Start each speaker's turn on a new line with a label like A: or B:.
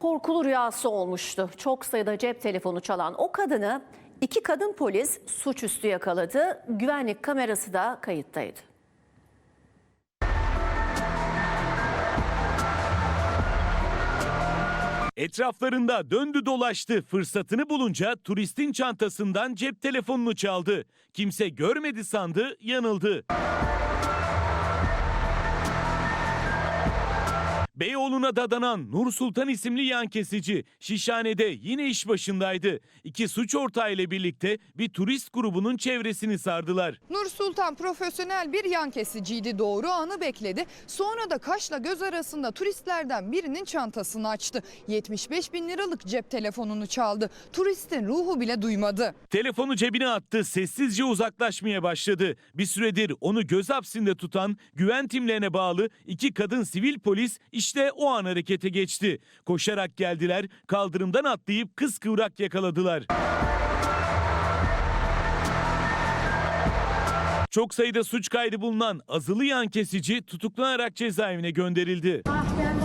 A: Korkulu rüyası olmuştu. Çok sayıda cep telefonu çalan o kadını iki kadın polis suçüstü yakaladı. Güvenlik kamerası da kayıttaydı.
B: Etraflarında döndü dolaştı. Fırsatını bulunca turistin çantasından cep telefonunu çaldı. Kimse görmedi sandı, yanıldı. Beyoğlu'na dadanan Nur Sultan isimli yan kesici Şişhane'de yine iş başındaydı. İki suç ortağıyla birlikte bir turist grubunun çevresini sardılar.
C: Nur Sultan profesyonel bir yan kesiciydi doğru anı bekledi. Sonra da kaşla göz arasında turistlerden birinin çantasını açtı. 75 bin liralık cep telefonunu çaldı. Turistin ruhu bile duymadı.
B: Telefonu cebine attı, sessizce uzaklaşmaya başladı. Bir süredir onu göz hapsinde tutan güven timlerine bağlı iki kadın sivil polis işte o an harekete geçti. Koşarak geldiler, kaldırımdan atlayıp kıskıvrak yakaladılar. Çok sayıda suç kaydı bulunan azılı yan kesici tutuklanarak cezaevine gönderildi.
D: Ah ben